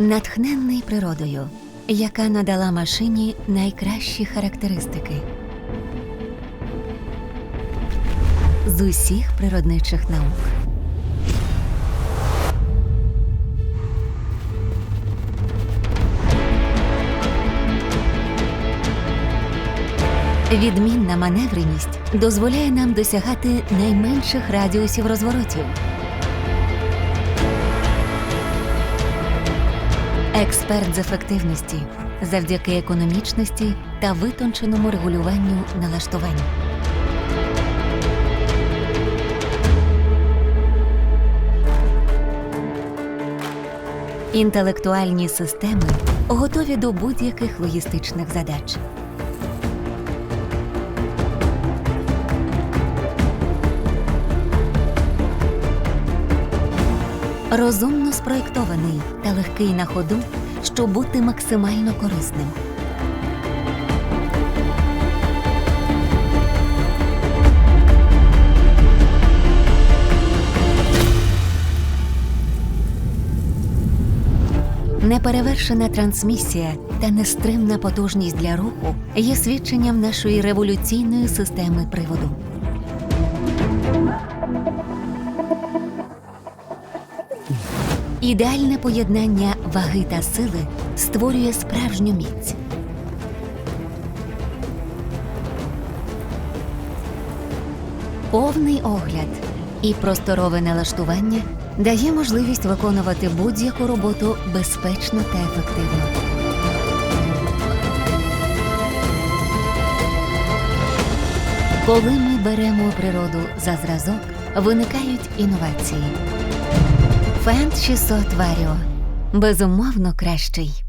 натхненний природою, яка надала машині найкращі характеристики. З усіх природничих наук. Відмінна маневреність дозволяє нам досягати найменших радіусів розворотів. Експерт з ефективності завдяки економічності та витонченому регулюванню налаштувань. Інтелектуальні системи готові до будь-яких логістичних задач. Розумно спроєктований та легкий на ходу, щоб бути максимально корисним. Неперевершена трансмісія та нестримна потужність для руху є свідченням нашої революційної системи приводу. Ідеальне поєднання ваги та сили створює справжню міць. Повний огляд і просторове налаштування дає можливість виконувати будь-яку роботу безпечно та ефективно. Коли ми беремо природу за зразок, виникають інновації. Фенд 600 Варіо. Безумовно кращий.